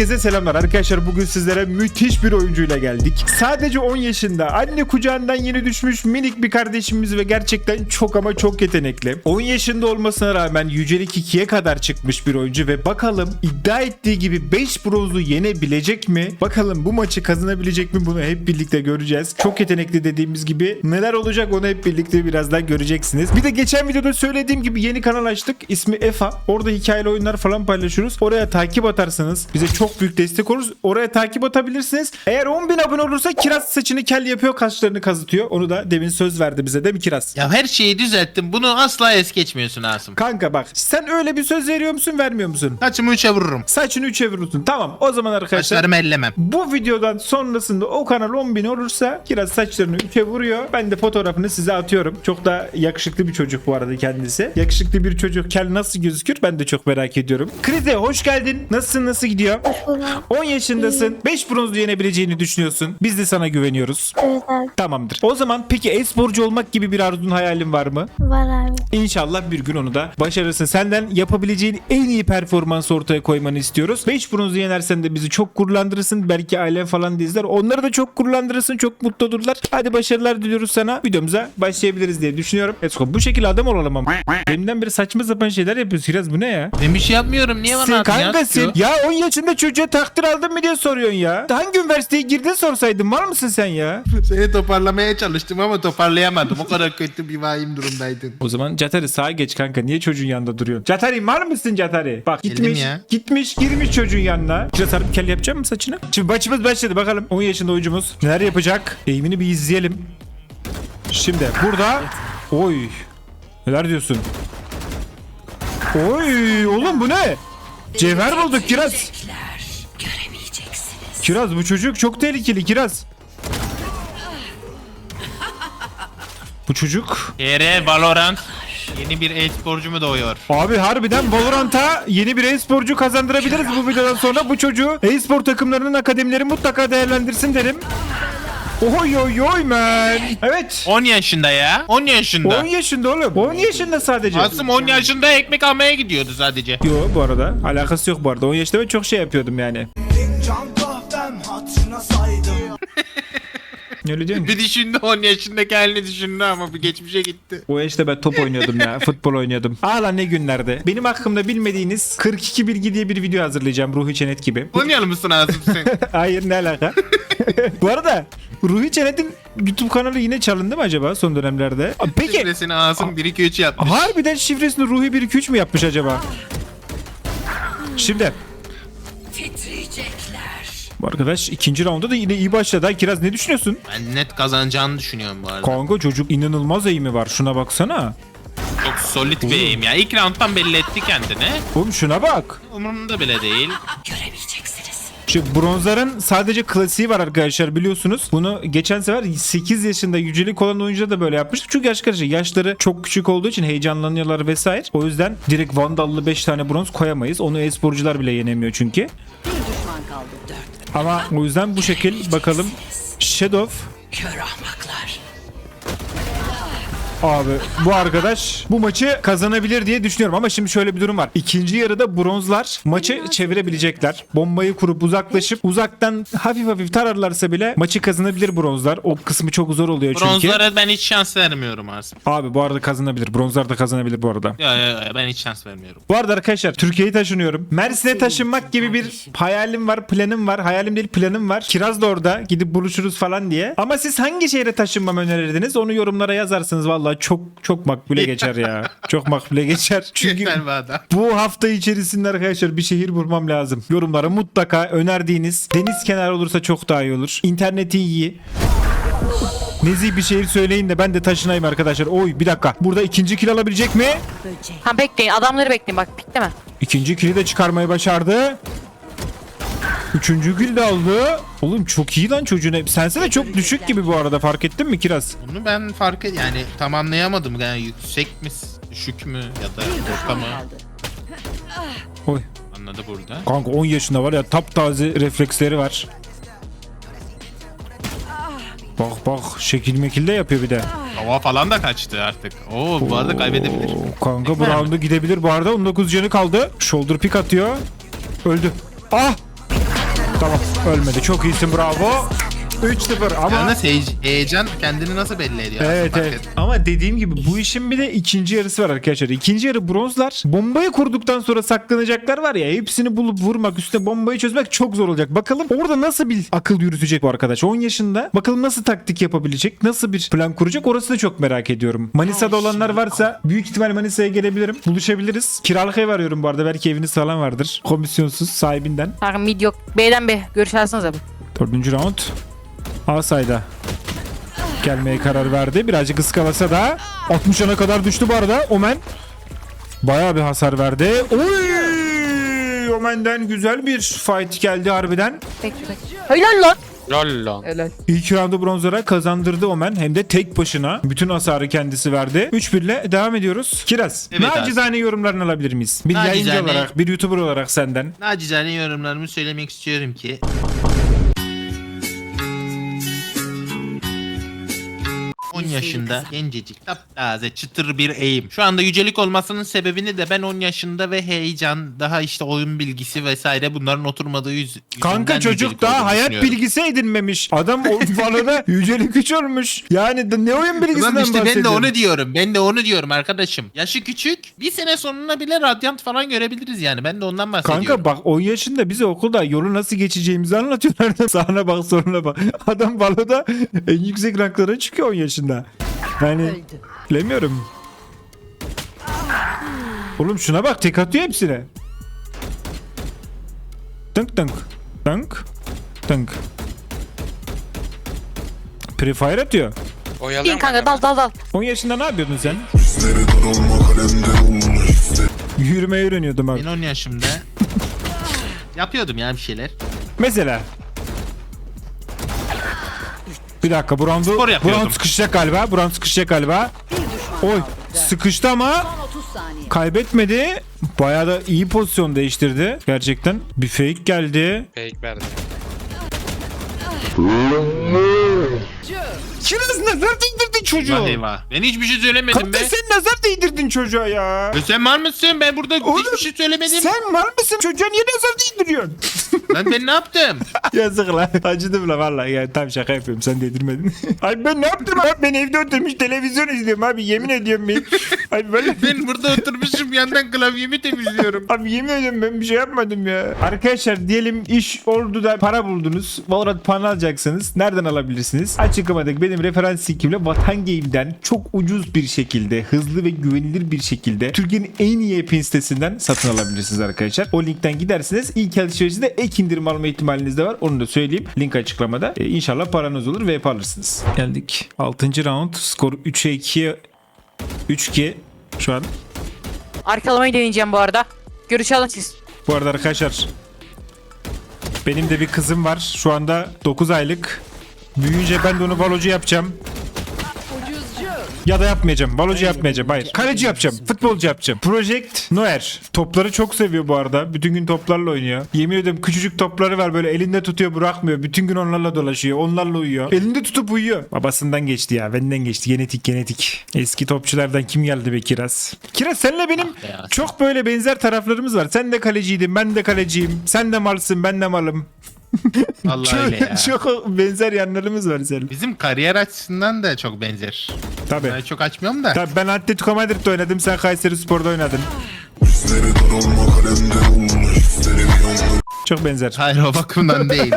Herkese selamlar arkadaşlar. Bugün sizlere müthiş bir oyuncuyla geldik. Sadece 10 yaşında, anne kucağından yeni düşmüş minik bir kardeşimiz ve gerçekten çok ama çok yetenekli. 10 yaşında olmasına rağmen Yücelik 2'ye kadar çıkmış bir oyuncu ve bakalım iddia ettiği gibi 5 bronzu yenebilecek mi? Bakalım bu maçı kazanabilecek mi? Bunu hep birlikte göreceğiz. Çok yetenekli dediğimiz gibi neler olacak onu hep birlikte birazdan göreceksiniz. Bir de geçen videoda söylediğim gibi yeni kanal açtık. İsmi EFA. Orada hikayeli oyunlar falan paylaşıyoruz. Oraya takip atarsanız bize çok büyük destek oluruz. Oraya takip atabilirsiniz. Eğer 10.000 abone olursa Kiraz saçını kel yapıyor, kaşlarını kazıtıyor. Onu da demin söz verdi bize değil mi Kiraz? Ya her şeyi düzelttim. Bunu asla es geçmiyorsun Asım. Kanka bak sen öyle bir söz veriyor musun vermiyor musun? Saçımı üçe vururum. Saçını üçe vurursun. Tamam o zaman arkadaşlar Saçlarımı ellemem. bu videodan sonrasında o kanal 10.000 olursa Kiraz saçlarını üçe vuruyor. Ben de fotoğrafını size atıyorum. Çok da yakışıklı bir çocuk bu arada kendisi. Yakışıklı bir çocuk kel nasıl gözükür ben de çok merak ediyorum. Krize hoş geldin. Nasılsın nasıl gidiyor? Hoş. 10 yaşındasın. 5 bronzlu yenebileceğini düşünüyorsun. Biz de sana güveniyoruz. Evet abi. Tamamdır. O zaman peki e-sporcu olmak gibi bir arzun hayalin var mı? Var abi. İnşallah bir gün onu da başarırsın. Senden yapabileceğin en iyi performansı ortaya koymanı istiyoruz. 5 bronzu yenersen de bizi çok gururlandırırsın. Belki ailen falan da izler. Onları da çok gururlandırırsın. Çok mutlu olurlar. Hadi başarılar diliyoruz sana. Videomuza başlayabiliriz diye düşünüyorum. Esko bu şekilde adam olalım ama. Deminden beri saçma sapan şeyler yapıyorsun. Biraz bu ne ya? Ben bir şey yapmıyorum. Niye bana Sen atıyorsun? kanka sen ya 10 yaşında çocuğa takdir aldın mı diye soruyorsun ya. Hangi üniversiteye girdin sorsaydın var mısın sen ya? Seni toparlamaya çalıştım ama toparlayamadım. O kadar kötü bir vahim durumdaydın. O zaman Catari sağa geç kanka. Niye çocuğun yanında duruyorsun? Catari var mısın Catari? Bak Geldim gitmiş. ya. Gitmiş girmiş çocuğun yanına. Kiraz harbi kel yapacak mı saçını? Şimdi maçımız başladı bakalım. 10 yaşında oyuncumuz neler yapacak? Eğimini bir izleyelim. Şimdi burada. Oy. Neler diyorsun? Oy oğlum bu ne? Cevher bulduk Kiraz. Kiraz bu çocuk çok tehlikeli Kiraz. Bu çocuk TR Valorant yeni bir e-sporcu mu doğuyor? Abi harbiden Valorant'a yeni bir e-sporcu kazandırabiliriz bu videodan sonra. Bu çocuğu e-spor takımlarının akademileri mutlaka değerlendirsin derim. Oy oy oy man. Evet. 10 yaşında ya. 10 yaşında. 10 yaşında oğlum. 10 yaşında sadece. Asım 10 yaşında ekmek almaya gidiyordu sadece. Yo bu arada alakası yok bu arada. 10 yaşında ben çok şey yapıyordum yani. Öyle diyor musun? Bir düşündü 10 yaşındaki halini düşündü ama bir geçmişe gitti. O yaşta ben top oynuyordum ya. Futbol oynuyordum. Aa lan ne günlerde. Benim hakkımda bilmediğiniz 42 bilgi diye bir video hazırlayacağım. Ruhi Çenet gibi. Oynayalı mısın Asım sen? Hayır ne alaka? Bu arada Ruhi Çenet'in YouTube kanalı yine çalındı mı acaba son dönemlerde? Peki Şifresini Asım 1 2 3 yapmış. harbiden şifresini Ruhi 1-2-3 mü yapmış acaba? Şimdi bu arkadaş ikinci rounda da yine iyi başladı. ha. Kiraz ne düşünüyorsun? Ben net kazanacağını düşünüyorum bu arada. Kanka çocuk inanılmaz eğimi var. Şuna baksana. Çok solid bir aim ya. İlk rounddan belli etti kendini. Oğlum şuna bak. Umurumda bile değil. Şu bronzların sadece klasiği var arkadaşlar biliyorsunuz. Bunu geçen sefer 8 yaşında yücelik olan oyuncuda da böyle yapmıştık. Çünkü arkadaşlar yaşları çok küçük olduğu için heyecanlanıyorlar vesaire. O yüzden direkt Vandal'lı 5 tane bronz koyamayız. Onu e-sporcular bile yenemiyor çünkü. Ama o yüzden bu şekil bakalım. Shadow Abi bu arkadaş bu maçı kazanabilir diye düşünüyorum ama şimdi şöyle bir durum var. İkinci yarıda bronzlar maçı çevirebilecekler. Bombayı kurup uzaklaşıp uzaktan hafif hafif tararlarsa bile maçı kazanabilir bronzlar. O kısmı çok zor oluyor çünkü. Bronzlara ben hiç şans vermiyorum Asım. Abi bu arada kazanabilir. Bronzlar da kazanabilir bu arada. Ya, ya, ya, ben hiç şans vermiyorum. Bu arada arkadaşlar Türkiye'yi taşınıyorum. Mersin'e taşınmak gibi bir hayalim var, planım var. Hayalim değil planım var. Kiraz da orada. Gidip buluşuruz falan diye. Ama siz hangi şehre taşınmamı önerirdiniz? Onu yorumlara yazarsınız. Vallahi çok çok makbule geçer ya. Çok makbule geçer. Çünkü bu hafta içerisinde arkadaşlar bir şehir bulmam lazım. Yorumlara mutlaka önerdiğiniz deniz kenarı olursa çok daha iyi olur. İnterneti iyi. Nezih bir şehir söyleyin de ben de taşınayım arkadaşlar. Oy bir dakika. Burada ikinci kill alabilecek mi? Ha bekleyin adamları bekleyin bak bitti mi? İkinci kili de çıkarmayı başardı. Üçüncü kill de aldı. Oğlum çok iyi lan çocuğun. hep- Sense de çok düşük gibi bu arada fark ettin mi Kiraz? Bunu ben fark et yani tam anlayamadım. Yani yüksek mi, düşük mü ya da orta mı? Oy. Anladı burada. Kanka 10 yaşında var ya taptaze refleksleri var. Bak bak şekil mekil de yapıyor bir de. Hava falan da kaçtı artık. Oo bu arada kaybedebilir. Kanka bu round'a gidebilir bu arada. 19 canı kaldı. Shoulder pick atıyor. Öldü. Ah! Tamam ölmedi. Çok iyisin bravo. 3-0 ama... Yalnız heye- heyecan kendini nasıl belli ediyor? Evet evet. et. Ama dediğim gibi bu işin bir de ikinci yarısı var arkadaşlar. İkinci yarı bronzlar. Bombayı kurduktan sonra saklanacaklar var ya hepsini bulup vurmak üstüne bombayı çözmek çok zor olacak. Bakalım orada nasıl bir akıl yürütecek bu arkadaş. 10 yaşında. Bakalım nasıl taktik yapabilecek. Nasıl bir plan kuracak. Orası da çok merak ediyorum. Manisa'da olanlar varsa büyük ihtimal Manisa'ya gelebilirim. Buluşabiliriz. Kiralık ev arıyorum bu arada. Belki eviniz falan vardır. Komisyonsuz sahibinden. Kanka mid yok. B'den B. Görüş abi. Dördüncü round. A sayda. Gelmeye karar verdi. Birazcık ıskalasa da 60 yana kadar düştü bu arada. Omen bayağı bir hasar verdi. Oy! Omen'den güzel bir fight geldi harbiden. Helal lan. Helal. İlk roundu bronzlara kazandırdı Omen. Hem de tek başına. Bütün hasarı kendisi verdi. 3-1 ile devam ediyoruz. Kiraz. Evet abi. nacizane yorumlarını alabilir miyiz? Bir yayıncı Nacizane- olarak, bir YouTuber olarak senden. Nacizane yorumlarımı söylemek istiyorum ki yaşında gencecik taptaze çıtır bir eğim. Şu anda yücelik olmasının sebebini de ben 10 yaşında ve heyecan daha işte oyun bilgisi vesaire bunların oturmadığı yüz, Kanka çocuk daha hayat bilgisi edinmemiş. Adam o falada yücelik güç olmuş. Yani de- ne oyun bilgisinden Ulan işte ben de bahsediyorsun? onu diyorum. Ben de onu diyorum arkadaşım. Yaşı küçük. Bir sene sonuna bile radyant falan görebiliriz yani. Ben de ondan bahsediyorum. Kanka bak 10 yaşında bize okulda yolu nasıl geçeceğimizi anlatıyorlardı. Sağına bak soluna bak. Adam baloda en yüksek ranklara çıkıyor 10 yaşında. Yani bilemiyorum. Oğlum şuna bak tek atıyor hepsine. Tınk tınk. Tınk. Tınk. Prefire atıyor. Gel mu kanka dal dal dal. 10 yaşında ne yapıyordun sen? Yürümeyi öğreniyordum abi. Ben 10 yaşımda yapıyordum ya bir şeyler. Mesela. Bir dakika bu roundu, Spor yapıyordum. round sıkışacak galiba. Bu round sıkışacak galiba. Oy sıkıştı ama kaybetmedi. Bayağı da iyi pozisyon değiştirdi. Gerçekten bir fake geldi. Fake verdi. Kiraz nazar değdirdin çocuğa. Vah eyvah. Ben hiçbir şey söylemedim Kaptan be. sen nazar değdirdin çocuğa ya. E sen var mısın? Ben burada Oğlum, hiçbir şey söylemedim. Sen var mısın? Çocuğa niye nazar değdiriyorsun? Lan ben ne yaptım? Yazık lan. Acıdım la vallahi. Ya, tam şaka yapıyorum. Sen dedirmedin. Ay ben ne yaptım abi? Ben evde oturmuş televizyon izliyorum abi. Yemin ediyorum ben. Ay böyle... Ben burada oturmuşum yandan klavyemi temizliyorum. Abi yemin ediyorum ben bir şey yapmadım ya. Arkadaşlar diyelim iş oldu da para buldunuz. Valorant puan alacaksınız. Nereden alabilirsiniz? Açıklamadaki benim referans linkimle Vatan Game'den çok ucuz bir şekilde, hızlı ve güvenilir bir şekilde Türkiye'nin en iyi app'in sitesinden satın alabilirsiniz arkadaşlar. O linkten gidersiniz. İlk alışverişte ek indirim alma ihtimaliniz de var. Onu da söyleyeyim. Link açıklamada. Ee, inşallah paranız olur ve alırsınız. Geldik. 6. round. Skor 3'e 2'ye 3-2 şu an. Arkalamayı deneyeceğim bu arada. Görüş alın siz. Bu arada arkadaşlar benim de bir kızım var. Şu anda 9 aylık. Büyüyünce ben de onu balocu yapacağım. Ya da yapmayacağım. Balocu yapmayacağım. Hayır. Kaleci yapacağım. Futbolcu yapacağım. Project Noer. Topları çok seviyor bu arada. Bütün gün toplarla oynuyor. Yemin ediyorum küçücük topları var böyle elinde tutuyor bırakmıyor. Bütün gün onlarla dolaşıyor. Onlarla uyuyor. Elinde tutup uyuyor. Babasından geçti ya. Benden geçti. Genetik genetik. Eski topçulardan kim geldi be Kiraz? Kiraz senle benim Ah be ya. çok böyle benzer taraflarımız var. Sen de kaleciydin. Ben de kaleciyim. Sen de malsın. Ben de malım. Vallahi öyle ya. çok, çok benzer yanlarımız var senin. Bizim kariyer açısından da çok benzer. Tabii. Ben çok açmıyorum da. Tabii ben Atletico Madrid'de oynadım. Sen Kayseri Spor'da oynadın. Çok benzer. Hayır o bakımdan değil.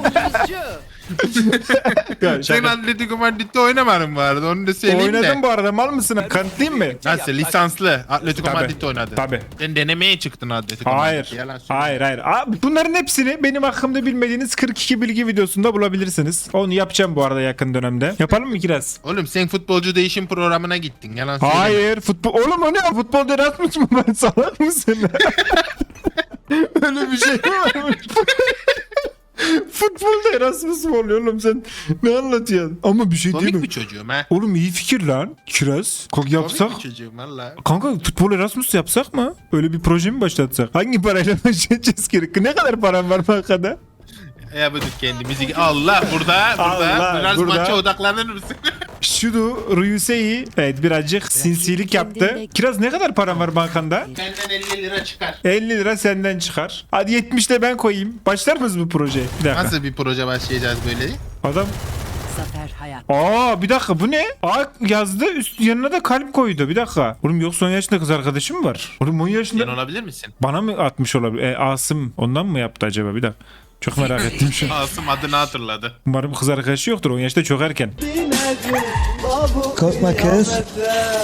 Sen Atletico Madrid'de oynamadın bu arada onu da söyleyeyim de. Oynadım bu arada mal mısın? Kanıtlayayım mı? Nasıl lisanslı Atletico Tabii, Madrid'de oynadın. tabii. Sen denemeye çıktın Atletico Hayır. Madrid'de. Yalan söyleme. Hayır hayır. Abi bunların hepsini benim hakkımda bilmediğiniz 42 bilgi videosunda bulabilirsiniz. Onu yapacağım bu arada yakın dönemde. Yapalım mı Kiraz? Oğlum sen futbolcu değişim programına gittin. Yalan söyleme. Hayır futbol. Oğlum o ne? Futbol Erasmus mu ben salak mısın? Öyle bir şey mi varmış? Futbolda Erasmus mu oluyor oğlum sen? Ne anlatıyorsun? Ama bir şey değil Komik mi? bir çocuğum ha. Oğlum iyi fikir lan. Kiraz. Kok yapsak. Komik bir çocuğum valla. Kanka futbol Erasmus yapsak mı? Öyle bir proje mi başlatsak? Hangi parayla başlayacağız ki? Ne kadar param var bankada? Ya bu kendimizi... Allah burada, burada. Allah, Biraz burada. maça odaklanır mısın? Şu Şudu Ryusei evet birazcık sinsilik yaptı. Kiraz ne kadar param var bankanda? Benden 50 lira çıkar. 50 lira senden çıkar. Hadi 70 de ben koyayım. Başlar mıyız bu projeye? Bir dakika. Nasıl bir proje başlayacağız böyle? Adam Zafer hayat. Aa bir dakika bu ne? Aa yazdı üst yanına da kalp koydu. Bir dakika. Oğlum yoksa 10 yaşında kız arkadaşım mı var? Oğlum 10 yaşında Sen olabilir misin? bana mı atmış olabilir? E, Asım ondan mı yaptı acaba? Bir dakika. Çok merak ettim şu an. Asım adını hatırladı. Umarım kız arkadaşı yoktur. 10 yaşta çok erken. Korkma kız.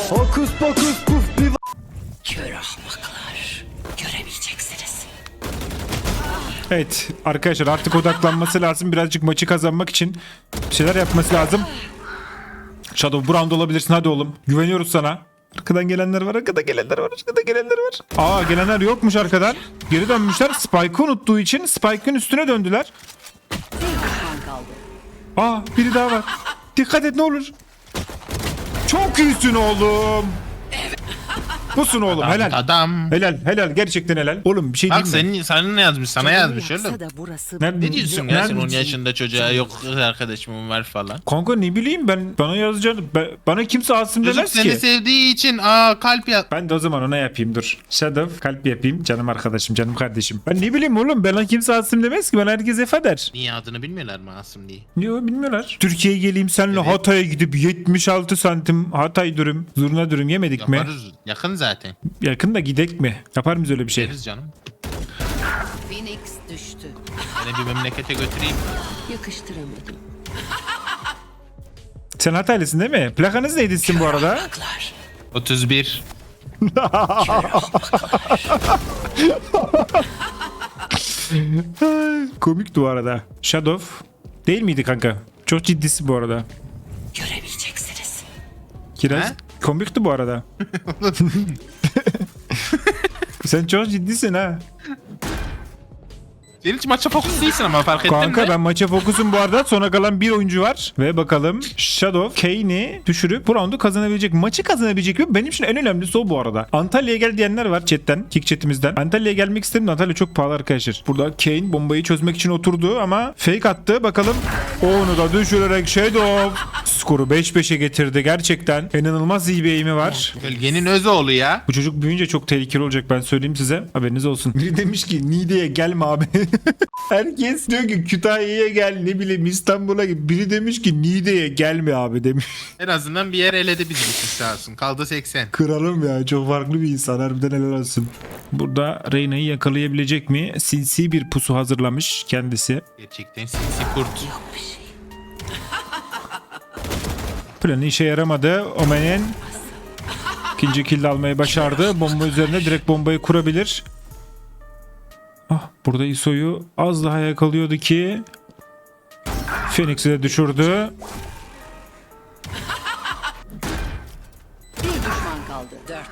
Hokus pokus puf bir Kör ahmaklar. Göremeyeceksiniz. Evet arkadaşlar artık odaklanması lazım. Birazcık maçı kazanmak için bir şeyler yapması lazım. Shadow Brown da olabilirsin hadi oğlum. Güveniyoruz sana. Arkadan gelenler var, arkadan gelenler var, arkadan gelenler var. Aa gelenler yokmuş arkadan. Geri dönmüşler. Spike'ı unuttuğu için Spike'ın üstüne döndüler. Aa biri daha var. Dikkat et ne olur. Çok iyisin oğlum. Busun oğlum helal. Adam. Helal helal gerçekten helal. Oğlum bir şey Bak diyeyim mi? senin, sana ne yazmış? Sana yazmış oğlum. da burası Nerede- Ne diyorsun ya sen Nerede- 10 yaşında çocuğa yok kız arkadaşım var falan. Kanka ne bileyim ben bana yazacağını ben- bana kimse Asım Çocuk demez seni ki. sevdiği için aa kalp yaz. Ben de o zaman ona yapayım dur. Shadow kalp yapayım canım arkadaşım canım kardeşim. Ben ne bileyim oğlum bana kimse Asım demez ki bana herkes Efe der. Niye adını bilmiyorlar mı Asım diye? Yo bilmiyorlar. Türkiye'ye geleyim senle Evet. Hatay'a gidip 76 santim Hatay dürüm zurna dürüm yemedik mi? Yaparız. Yakın zaten. Yakında gidek mi? Yapar mıyız öyle bir şey? Yeriz canım. Phoenix düştü. Seni bir memlekete götüreyim. Yakıştıramadım. Sen Hataylısın değil mi? Plakanız neydi sizin bu arada? Ahmaklar. 31. Komikti bu arada. Shadow değil miydi kanka? Çok ciddisi bu arada. Göremeyeceksiniz. Kiraz He? Komikti bu arada. Sen çok ciddisin ha. Sen hiç maça fokus değilsin ama fark ettin Kanka mi? ben maça fokusum bu arada. Sonra kalan bir oyuncu var. Ve bakalım Shadow Kane'i düşürüp bu roundu kazanabilecek. Maçı kazanabilecek mi? Benim için en önemlisi o bu arada. Antalya'ya gel diyenler var chatten. Kick chatimizden. Antalya'ya gelmek istedim de Antalya çok pahalı arkadaşlar. Burada Kane bombayı çözmek için oturdu ama fake attı. Bakalım onu da düşürerek Shadow skoru 5-5'e getirdi. Gerçekten inanılmaz iyi bir eğimi var. Gölgenin öz oğlu ya. Bu çocuk büyüyünce çok tehlikeli olacak ben söyleyeyim size. Haberiniz olsun. Biri demiş ki Niğde'ye gelme abi. Herkes diyor ki Kütahya'ya gel ne bileyim İstanbul'a git. Biri demiş ki Niğde'ye gelme abi demiş. En azından bir yer eledi bizi sağ olsun. Kaldı 80. Kralım ya çok farklı bir insan harbiden helal olsun. Burada Reyna'yı yakalayabilecek mi? Sinsi bir pusu hazırlamış kendisi. Gerçekten sinsi kurt. Yok bir şey. Planı işe yaramadı. Omen'in ikinci kill almayı başardı. Bomba üzerine direkt bombayı kurabilir. Burada ISO'yu az daha yakalıyordu ki Phoenix'i de düşürdü. Bir düşman kaldı. Dört.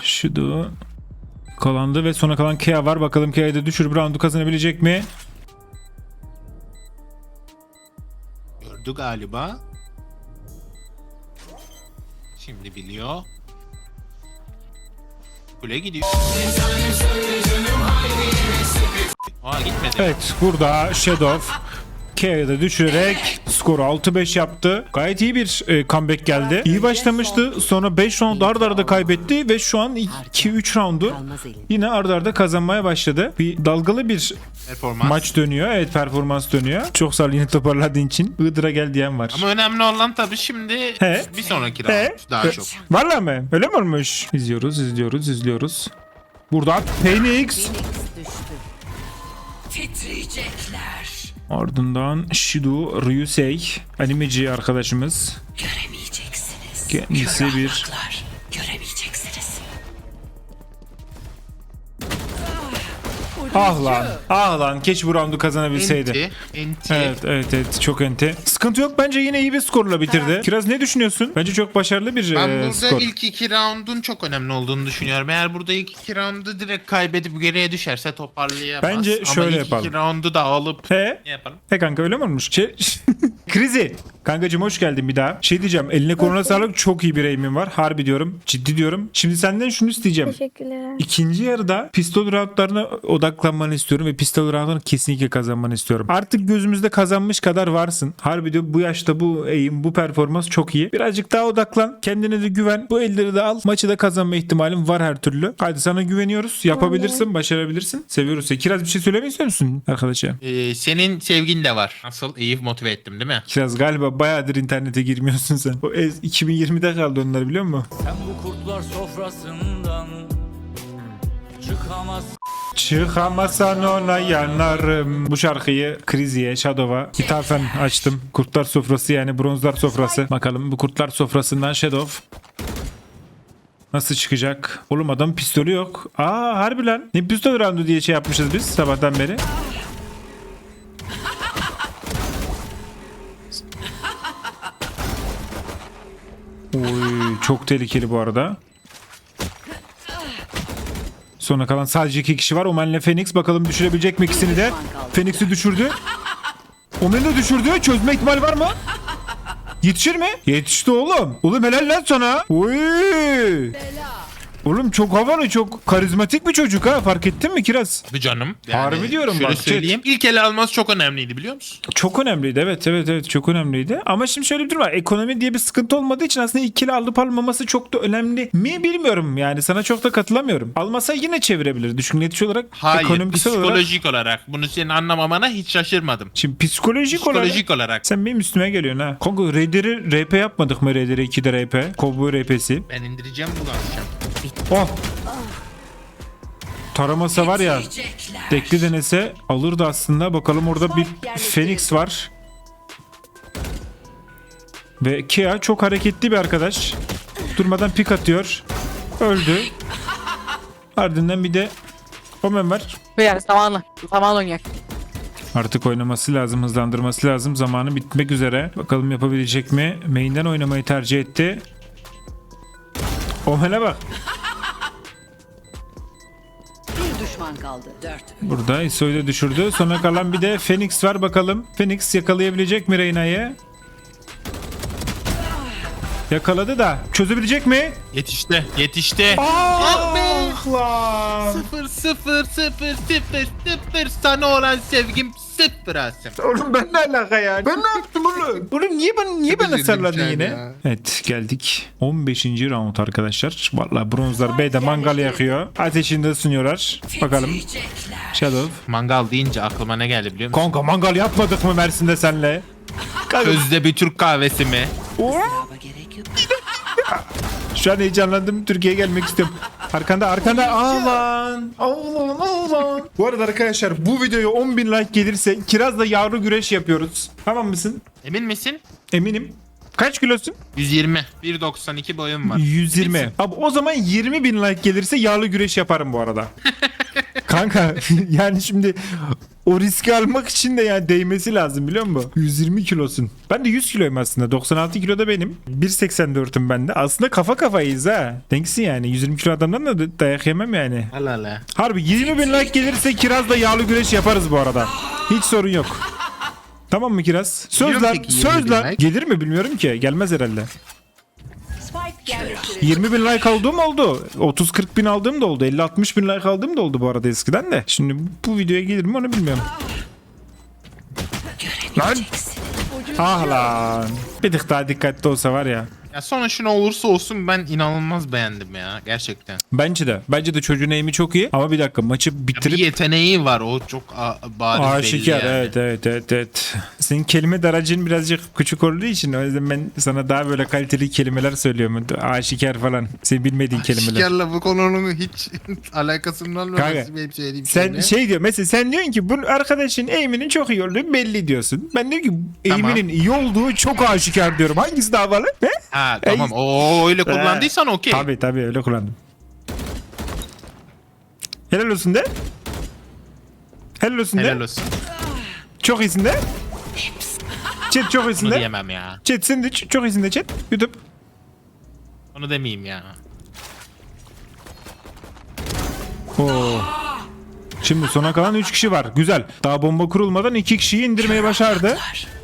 Şudu kalandı ve sona kalan Kea var. Bakalım Kea'yı da düşürüp roundu kazanabilecek mi? Gördü galiba. Şimdi biliyor. Kule gidiyor. Aa gitmedi. Evet burada Shadow Da düşürerek skoru 6-5 yaptı. Gayet iyi bir e, comeback geldi. İyi başlamıştı. Sonra 5 round arda arda kaybetti ve şu an 2-3 roundu yine arda arda kazanmaya başladı. Bir dalgalı bir Performans. maç dönüyor. Evet performans dönüyor. Çok sağ ol yine toparladığın için. Iğdır'a gel diyen var. Ama önemli olan tabii şimdi He. bir sonraki He? round daha He. çok. Valla mı? Öyle mi olmuş? İzliyoruz, izliyoruz, izliyoruz. Burada Phoenix. Phoenix Ardından Shido Ryusei. Animeci arkadaşımız. Göremeyeceksiniz. Kendisi bir- Ah lan. Ah lan. Keşke bu roundu kazanabilseydi. Enti. Enti. Evet evet evet çok ente. Sıkıntı yok bence yine iyi bir skorla bitirdi. Kiraz ne düşünüyorsun? Bence çok başarılı bir Ben e, burada skor. ilk iki roundun çok önemli olduğunu düşünüyorum. Eğer burada ilk iki roundu direkt kaybedip geriye düşerse toparlayamaz. Bence Ama şöyle ilk yapalım. iki roundu da alıp He? ne yapalım? He kanka öyle mi olmuş? Şey, krizi. Kankacım hoş geldin bir daha. Şey diyeceğim eline korona sağlık çok iyi bir aim'in var. Harbi diyorum. Ciddi diyorum. Şimdi senden şunu isteyeceğim. Teşekkürler. İkinci yarıda pistol roundlarına odaklanmanı istiyorum ve pistol roundlarını kesinlikle kazanmanı istiyorum. Artık gözümüzde kazanmış kadar varsın. Harbi diyorum bu yaşta bu aim, bu performans çok iyi. Birazcık daha odaklan. Kendine de güven. Bu elleri de al. Maçı da kazanma ihtimalin var her türlü. Hadi sana güveniyoruz. Yapabilirsin, başarabilirsin. Seviyoruz seni. Kiraz bir şey söylemek istiyor musun arkadaşa? Ee, senin sevgin de var. Nasıl iyi motive ettim değil mi? Kiraz galiba bayağıdır internete girmiyorsun sen. O ez- 2020'de kaldı onlar biliyor musun? Sen bu kurtlar sofrasından çıkamaz Çıkamasan ona yanarım. Bu şarkıyı Krizi'ye, Shadow'a ithafen açtım. Kurtlar sofrası yani bronzlar sofrası. Bakalım bu kurtlar sofrasından Shadow. Nasıl çıkacak? Oğlum adam pistolü yok. Aa harbi lan. Ne pistol roundu diye şey yapmışız biz sabahtan beri. Çok tehlikeli bu arada. Sonra kalan sadece iki kişi var. Omen ile Phoenix. Bakalım düşürebilecek mi ikisini de? Phoenix'i düşürdü. Omen'i de düşürdü. Çözme ihtimali var mı? Yetişir mi? Yetişti oğlum. Oğlum helal lan sana. Oy. Oğlum çok havalı, çok karizmatik bir çocuk ha. Fark ettin mi Kiraz? Bu canım. Harbi diyorum şöyle bak, söyleyeyim. İlk ele alması çok önemliydi biliyor musun? Çok önemliydi. Evet, evet, evet. Çok önemliydi. Ama şimdi şöyle bir durum var. Ekonomi diye bir sıkıntı olmadığı için aslında ikili alıp almaması çok da önemli mi bilmiyorum. Yani sana çok da katılamıyorum. Almasa yine çevirebilir. Düşün netice olarak Hayır. ekonomik olarak. Psikolojik olarak. Bunu senin anlamamana hiç şaşırmadım. Şimdi psikolojik, olarak Psikolojik olarak. sen benim üstüme geliyorsun ha. Kanka Raider'i RP yapmadık mı Raider'i 2'de RP? Cowboy RP'si. Ben indireceğim bu akşam. Oh! Taramasa var ya. Dekli denese alırdı aslında. Bakalım orada bir Phoenix var. Ve Kia çok hareketli bir arkadaş. Durmadan pik atıyor. Öldü. Ardından bir de Omen var. Beyler zamanlı. Zamanlı oynayak. Artık oynaması lazım, hızlandırması lazım. Zamanı bitmek üzere. Bakalım yapabilecek mi? Main'den oynamayı tercih etti. Omen'e bak. Düşman kaldı. Dört. Burada ISO'yu da düşürdü. Sonra kalan bir de Phoenix var bakalım. Phoenix yakalayabilecek mi Reyna'yı? Yakaladı da çözebilecek mi? Yetişti. Yetişti. Ah lan. Sıfır sıfır sıfır sıfır sıfır sana olan sevgim sıfır Asım. Oğlum ben ne alaka ya? Ben ne yaptım oğlum? Oğlum niye ben niye bana üzüldüm sarıladın yine? ya. Evet geldik. 15. round arkadaşlar. Vallahi bronzlar B'de mangal yakıyor. Ateşinde ısınıyorlar. Bakalım. Shadow. Mangal deyince aklıma ne geldi biliyor musun? Kanka mangal yapmadık mı Mersin'de senle? Közde bir Türk kahvesi mi? Şu an heyecanlandım. Türkiye'ye gelmek istiyorum. Arkanda arkanda. Aman. Aman aman. Bu arada arkadaşlar bu videoya 10.000 like gelirse Kiraz'la yavru güreş yapıyoruz. Tamam mısın? Emin misin? Eminim. Kaç kilosun? 120. 1.92 boyum var. 120. Abi o zaman 20 bin like gelirse yağlı güreş yaparım bu arada. Kanka yani şimdi o riski almak için de yani değmesi lazım biliyor musun? 120 kilosun. Ben de 100 kiloyum aslında. 96 kilo da benim. 1.84'üm ben de. Aslında kafa kafayız ha. Denksin yani. 120 kilo adamdan da dayak yemem yani. Allah Allah. Harbi 20 bin like gelirse Kiraz'la yağlı güreş yaparız bu arada. Hiç sorun yok. Tamam mı Kiraz? Söz Biliyorum lan. peki 20 Söz bin lan. like. Gelir mi bilmiyorum ki. Gelmez herhalde. Spike yerleştirildi. 20 bin like aldığım oldu. 30-40 bin aldığım da oldu. 50-60 bin like aldığım da oldu bu arada eskiden de. Şimdi bu videoya gelir mi onu bilmiyorum. Lan. Ah lan. Bir tık daha dikkatli olsa var ya. Ya sonuç ne olursa olsun ben inanılmaz beğendim ya gerçekten. Bence de. Bence de çocuğun eğimi çok iyi. Ama bir dakika maçı Bir bitirip yeteneği var o çok a- bariz Aşikar belli yani. evet evet evet evet. Senin kelime daracın birazcık küçük olduğu için o yüzden ben sana daha böyle kaliteli kelimeler söylüyorum. Aşikar falan. Senin bilmediğin kelimeler. Şikerle bu konunun hiç alakasının Kanka, benim söylediğim Sen şey ne? şey diyor mesela sen diyorsun ki bu arkadaşın eğiminin çok iyi olduğu belli diyorsun. Ben diyorum ki Tamam. eğiminin iyi olduğu çok aşikar diyorum. Hangisi daha havalı? He? Ha tamam o öyle kullandıysan okey. Tabii tabii öyle kullandım. Helal olsun de. Helal olsun de. Helal olsun. Çok iyisin de. Chat çok iyisin Onu de. diyemem ya. Chat sen de çok iyisin de chat. YouTube. Onu demeyeyim ya. Oo. Şimdi sona kalan 3 kişi var. Güzel. Daha bomba kurulmadan 2 kişiyi indirmeyi başardı.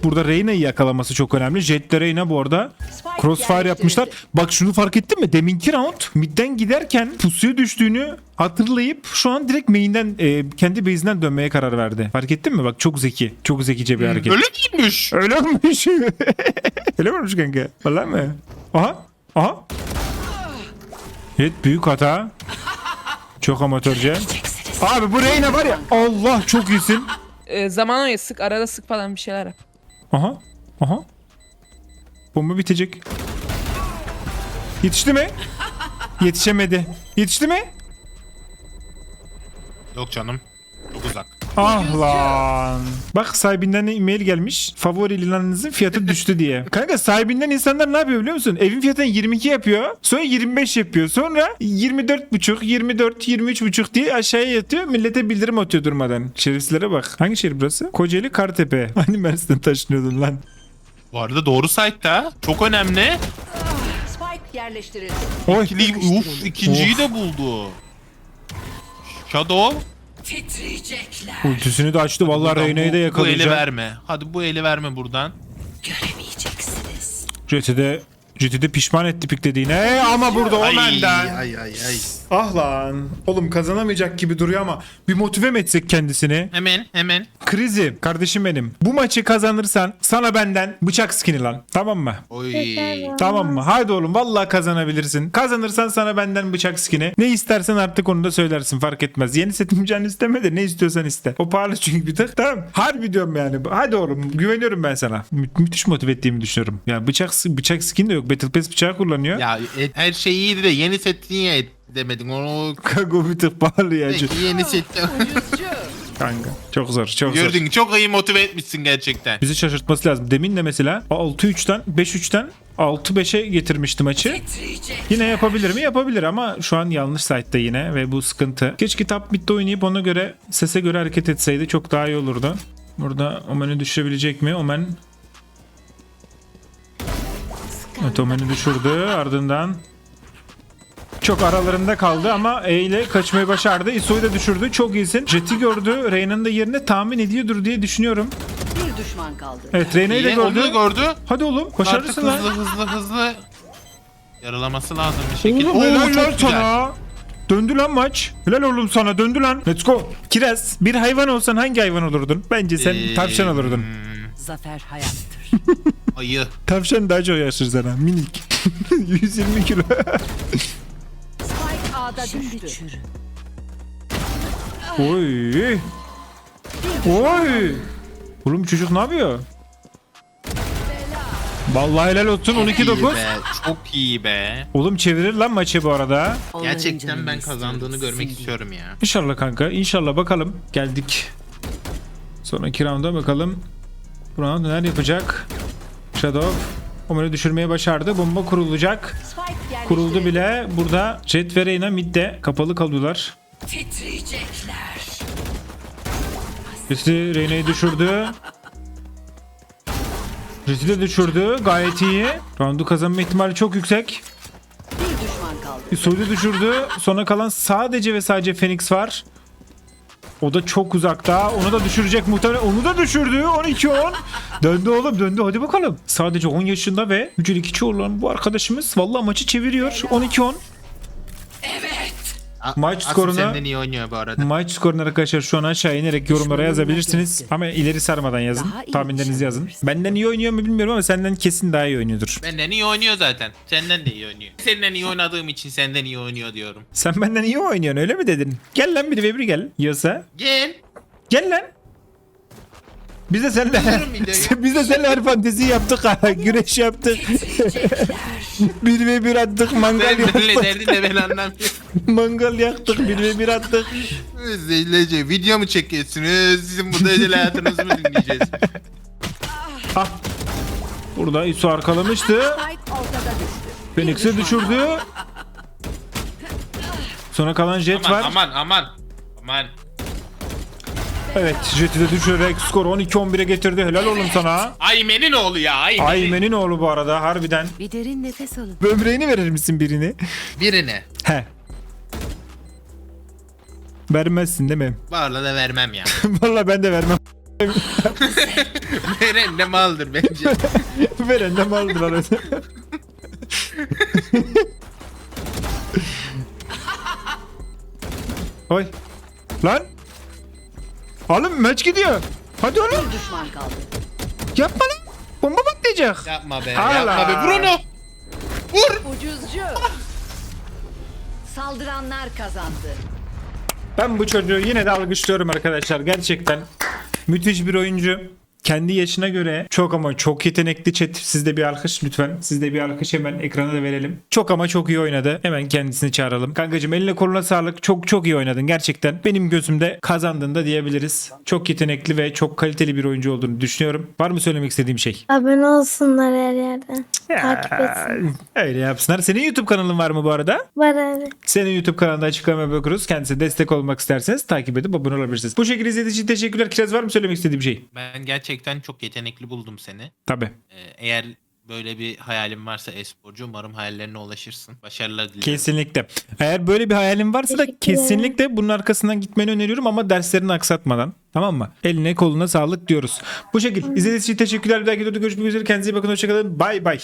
Burada Reyna'yı yakalaması çok önemli. Jet'le Reyna bu arada crossfire yapmışlar. Bak şunu fark ettin mi? Deminki round midden giderken pusuya düştüğünü hatırlayıp şu an direkt main'den e, kendi base'inden dönmeye karar verdi. Fark ettin mi? Bak çok zeki. Çok zekice bir hareket. Öyle değilmiş. Öyle olmuş. Öyle mi olmuş kanka? Vallahi mi? Aha. Aha. Evet büyük hata. Çok amatörce. Abi bu Reyna var ya. Allah çok iyisin. Ee, zaman oyu sık arada sık falan bir şeyler yap. Aha. Aha. Bomba bitecek. Yetişti mi? Yetişemedi. Yetişti mi? Yok canım. Çok uzak. Ah lan. Bak sahibinden de e-mail gelmiş. Favori ilanınızın fiyatı düştü diye. Kanka sahibinden insanlar ne yapıyor biliyor musun? Evin fiyatını 22 yapıyor. Sonra 25 yapıyor. Sonra 24,5, 24, 23,5 diye aşağıya yatıyor. Millete bildirim atıyor durmadan. Şerefsizlere bak. Hangi şehir burası? Kocaeli Kartepe. Hani Mersin'den taşınıyordun lan? Bu arada doğru site'da. Çok önemli. Spike yerleştirildi. Oy. İkili, uf ikinciyi de buldu. Shadow. Titriyecekler. Ultisini de açtı. Vallahi Buradan Reyna'yı da bu- Bu eli verme. Hadi bu eli verme buradan. Göremeyeceksiniz. Jet'i de Jet'i de pişman etti piklediğine. Ama burada o benden. ay ay ay. Ah lan. Oğlum kazanamayacak gibi duruyor ama bir motive mi etsek kendisini? Hemen hemen. Krizi kardeşim benim. Bu maçı kazanırsan sana benden bıçak skini lan. Tamam mı? Oy. Tamam mı? Haydi oğlum vallahi kazanabilirsin. Kazanırsan sana benden bıçak skini. Ne istersen artık onu da söylersin fark etmez. Yeni setim can isteme de ne istiyorsan iste. O pahalı çünkü bir tık. Tamam. Harbi diyorum yani. Hadi oğlum güveniyorum ben sana. Mü- müthiş motive ettiğimi düşünüyorum. Yani bıçak bıçak skin de yok. Battle Pass bıçağı kullanıyor. Ya e, her şey iyiydi de yeni set niye et demedin onu Kago bir tık pahalı ya. Peki, yeni sette Kanka. Çok zor. Çok zor. gördün çok iyi motive etmişsin gerçekten. Bizi şaşırtması lazım. Demin de mesela 6-3'ten 5-3'ten 6-5'e getirmişti maçı. Yine yapabilir mi? Yapabilir ama şu an yanlış site'de yine ve bu sıkıntı. Keşke top mid'de oynayıp ona göre sese göre hareket etseydi çok daha iyi olurdu. Burada Omen'i düşürebilecek mi? Omen Evet Omen'i düşürdü ardından çok aralarında kaldı ama E ile kaçmayı başardı. Iso'yu da düşürdü. Çok iyisin. Jet'i gördü. Reyna'nın da yerini tahmin ediyordur diye düşünüyorum. Bir düşman kaldı. Evet Reyna'yı da İyi, onu gördü. da gördü. Hadi oğlum Artık başarırsın lan. hızlı hızlı hızlı yaralaması lazım bir şekilde. Oğlum helal Oo, lan çok güzel. sana. Döndü lan maç. Helal oğlum sana döndü lan. Let's go. Kiraz bir hayvan olsan hangi hayvan olurdun? Bence sen Ee, tavşan olurdun. Zafer hayattır. Ayı. Tavşan daha çok yaşır sana. Minik. 120 kilo. Spike A'da düştü. Oy. Oy. Oğlum çocuk ne yapıyor? Vallahi helal olsun İyi 12-9. be, Çok iyi be. Oğlum çevirir lan maçı bu arada. Gerçekten ben kazandığını görmek istiyorum ya. İnşallah kanka. İnşallah bakalım. Geldik. Sonraki rounda bakalım. Bu round neler yapacak? Shadow. Omen'i düşürmeyi başardı. Bomba kurulacak. Kuruldu bile. Burada Jet ve Reyna midde kapalı kalıyorlar. Titriyecekler. Jet'i Reyna'yı düşürdü. Jet'i de düşürdü. Gayet iyi. Roundu kazanma ihtimali çok yüksek. Bir düşman kaldı. Iso'yu düşürdü. Sona kalan sadece ve sadece Phoenix var. O da çok uzakta. Onu da düşürecek muhtemelen. Onu da düşürdü. 12-10. Döndü oğlum döndü. Hadi bakalım. Sadece 10 yaşında ve yücelik içi olan bu arkadaşımız vallahi maçı çeviriyor. 12-10. Maç skorunu- senden iyi oynuyor bu arada. Maç skorunu arkadaşlar şu an aşağı inerek yorumlara yazabilirsiniz. Ama ileri sarmadan yazın. Daha iyi Tahminlerinizi yazın. yaşanırsın. Benden iyi oynuyor mu bilmiyorum ama senden kesin daha iyi oynuyordur. Benden iyi oynuyor zaten. Senden de iyi oynuyor. Senden iyi oynadığım için senden iyi oynuyor diyorum. Sen benden iyi oynuyorsun öyle mi dedin? Gel lan bir ve bir gel. Yiyorsa. Gel. Gel lan. Biz de seninle biz de seninle her fantezi yaptık ha. Güreş yaptık. bir ve bir attık mangal yaktık. derdin de ben anlamıyorum. mangal yaktık bir ve bir attık. Zeylece video mu çekiyorsunuz? Sizin burada özel hayatınızı mı dinleyeceğiz? Ah. Burada Isu arkalamıştı. Phoenix'i düşürdü. Sonra kalan Jet aman var. aman aman. Aman. Evet Jet'i de düşürerek skor 12-11'e getirdi. Helal oğlum sana. Aymen'in oğlu ya Aymen'in. Aymen'in oğlu bu arada harbiden. Bir derin nefes alın. Böbreğini verir misin birini? Birine. He. Vermezsin değil mi? Varla da vermem ya. Vallahi ben de vermem. Veren de maldır bence. Veren de maldır arası. Oy. Lan. Oğlum maç gidiyor. Hadi oğlum. Bir düşman kaldı. Yapma lan. Bomba patlayacak. Yapma be. Allah. Yapma be. Vur onu. Vur. Ucuzcu. Saldıranlar kazandı. Ben bu çocuğu yine de alkışlıyorum arkadaşlar. Gerçekten müthiş bir oyuncu. Kendi yaşına göre çok ama çok yetenekli chat. Siz de bir alkış lütfen. Siz de bir alkış hemen ekrana da verelim. Çok ama çok iyi oynadı. Hemen kendisini çağıralım. Kankacığım eline koluna sağlık. Çok çok iyi oynadın gerçekten. Benim gözümde kazandın da diyebiliriz. Çok yetenekli ve çok kaliteli bir oyuncu olduğunu düşünüyorum. Var mı söylemek istediğim şey? Abone olsunlar her yerden. Takip etsin. Öyle yapsınlar. Senin YouTube kanalın var mı bu arada? Var abi. Senin YouTube kanalında açıklamaya bakıyoruz. Kendisine destek olmak isterseniz takip edip abone olabilirsiniz. Bu şekilde izlediğiniz için teşekkürler. Kiraz var mı söylemek istediğim şey? Ben gerçekten çok yetenekli buldum seni. Tabii. Ee, eğer böyle bir hayalin varsa e-sporcu umarım hayallerine ulaşırsın. Başarılar dilerim. Kesinlikle. Eğer böyle bir hayalin varsa da kesinlikle bunun arkasından gitmeni öneriyorum ama derslerini aksatmadan. Tamam mı? Eline koluna sağlık diyoruz. Bu şekilde. İzlediğiniz için teşekkürler. Bir dahaki videoda görüşmek üzere. Kendinize iyi bakın. Hoşçakalın. Bay bay.